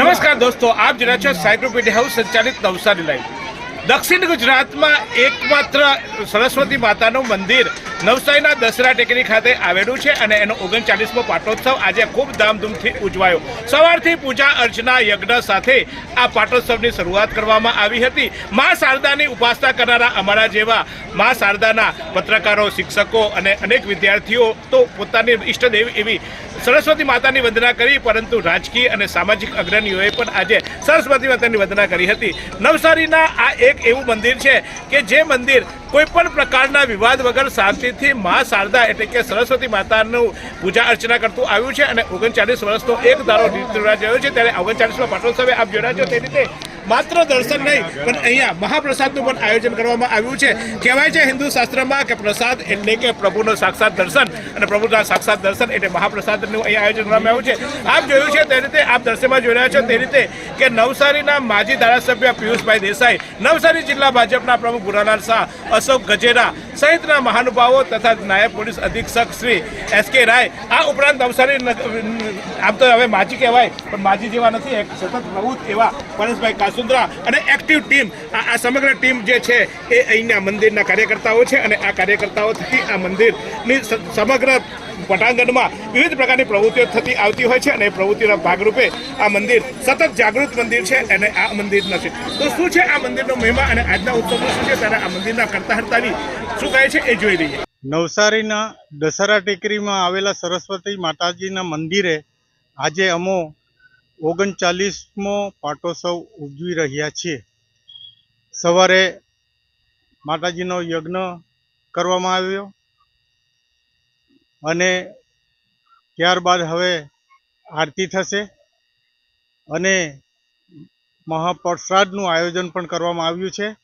નમસ્કાર દોસ્તો, આપ જરા છો સાયક્લોપીડિયા હાઉસ સંચાલિત નવસારી લાઈવ દક્ષિણ ગુજરાતમાં એકમાત્ર સરસ્વતી માતાનું મંદિર નવસારીના દસરા ટેકરી ખાતે આવેલું છે અને એનો ઓગણચાલીસમો પાટોત્સવ આજે ખૂબ ધામધૂમથી ઉજવાયો. સવારથી પૂજા અર્ચના યજ્ઞ સાથે આ પાટોત્સવની શરૂઆત કરવામાં આવી હતી. મા શારદાની ઉપાસના કરનારા અમારા જેવા મા શારદાના પત્રકારો, શિક્ષકો અને અનેક વિદ્યાર્થીઓ તો પોતાની ઈષ્ટદેવ એવી સરસ્વતી માતાની વંદના કરી, પરંતુ રાજકીય અને સામાજિક અગ્રણીઓએ પણ આજે સરસ્વતી માતાની વંદના કરી હતી. નવસારીના આ એક એવું મંદિર છે કે જે મંદિર કોઈ પણ પ્રકારના વિવાદ વગર શાંતિથી મા શારદા એટલે કે સરસ્વતી માતાનું પૂજા અર્ચના કરતું આવ્યું છે અને ઓગણચાલીસ વર્ષનો એક દારો રીત રહ્યો છે. ત્યારે ઓગણચાલીસમાં પાટોત્સવે આપ જોડાજો તે રીતે માત્ર દર્શન નહીં, પણ અહીંયા મહાપ્રસાદનું પણ આયોજન કરવામાં આવ્યું છે. કહેવાય છે હિન્દુ શાસ્ત્રમાં કે પ્રસાદ એટલે કે પ્રભુનો સાક્ષાત દર્શન. અને પ્રભુના સાક્ષાત દર્શન એટલે મહાપ્રસાદનું અહીંયા આયોજન કરવામાં આવ્યું છે. આપ જોયું છે તે રીતે આપ દર્શનમાં જોઈ રહ્યા છો તે રીતે કે નવસારીના માજી ધારાસભ્ય પિયુષભાઈ દેસાઈ, નવસારી જિલ્લા ભાજપના પ્રમુખ ગુરાલાલ શાહ, અશોક ગજેરા સહિતના મહાનુભાવો તથા નાયબ પોલીસ અધિક્ષક શ્રી એસ કે રાય આ ઉપરાંત નવસારી આમ તો હવે માજી કહેવાય, પણ માજી જેવા નથી, એક સતત પ્રવૃત્ત એવા પરેશભાઈ કાસુંદ્રા અને એક્ટિવ ટીમ આ સમગ્ર ટીમ જે છે, એ અહીંના મંદિરના કાર્યકર્તાઓ છે અને આ કાર્યકર્તાઓ થકી આ મંદિરની સમગ્ર પટાંગણમાં વિવિધ પ્રકારની પ્રવૃત્તિઓ થતી આવતી હોય છે અને એ પ્રવૃત્તિના ભાગરૂપે આ મંદિર સતત જાગૃત મંદિર છે અને આ મંદિર નથી. તો શું છે આ મંદિરનો મહિમા અને આજના ઉત્સવનો શું છે? ત્યારે આ મંદિરના કરતા હરતાની શું કહે છે એ જોઈ લઈએ. નવસારીના દશહરા ટેકરીમાં આવેલા સરસ્વતી માતાજીના મંદિરે આજે અમો ઓગણચાલીસમો પાટોત્સવ ઉજવી રહ્યા છીએ. સવારે માતાજીનો યજ્ઞ કરવામાં આવ્યો. અને ત્યારબાદ હવે આરતી થશે અને મહાપ્રસાદનું આયોજન પણ કરવામાં આવ્યું છે.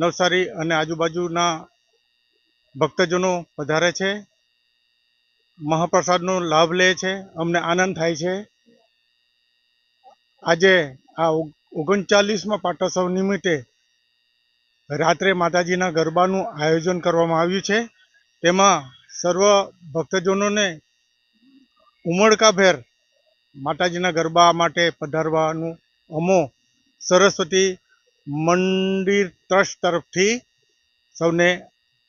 નવસારી અને આજુબાજુના ભક્તજનો વધારે છે. મહાપ્રસાદનો લાભ લે છે. અમને આનંદ થાય છે. આજે આ ઓગ- ઓગણચાલીસમાં પાટોત્સવ નિમિત્તે રાત્રે માતાજીના ગરબાનું આયોજન કરવામાં આવ્યું છે. તેમાં સર્વ ભક્તજનોને ઉમળકાભેર માતાજીના ગરબા માટે પધારવાનું અમો સરસ્વતી મંદિર ટ્રસ્ટ તરફથી સૌને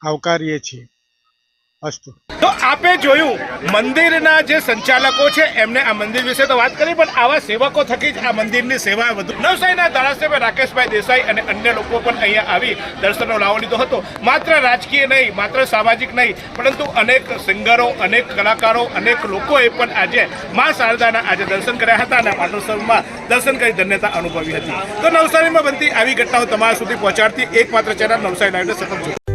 આવકારીએ છીએ. તો આપે જોયું, મંદિરના જે સંચાલકો છે, એમને આ મંદિર વિશે તો વાત કરી, પણ આવા સેવકો થકી જ આ મંદિરની સેવા વધુ. નવસારીના ધારાસભ્ય રાકેશભાઈ દેસાઈ અને અન્ય લોકો પણ અહીંયા આવી દર્શનનો લાવો લીધો હતો. માત્ર રાજકીય નહીં, માત્ર સામાજિક નહીં, પરંતુ અનેક સિંગરો, અનેક કલાકારો, અનેક લોકોએ પણ આજે મા શારદાના આજે દર્શન કર્યા હતા અને પાટોત્સવમાં દર્શન કરી ધન્યતા અનુભવી હતી. તો નવસારીમાં બનતી આવી ઘટનાઓ તમારા સુધી પહોંચાડતી એકમાત્ર ચેનલ નવસારી લાઈવને સતત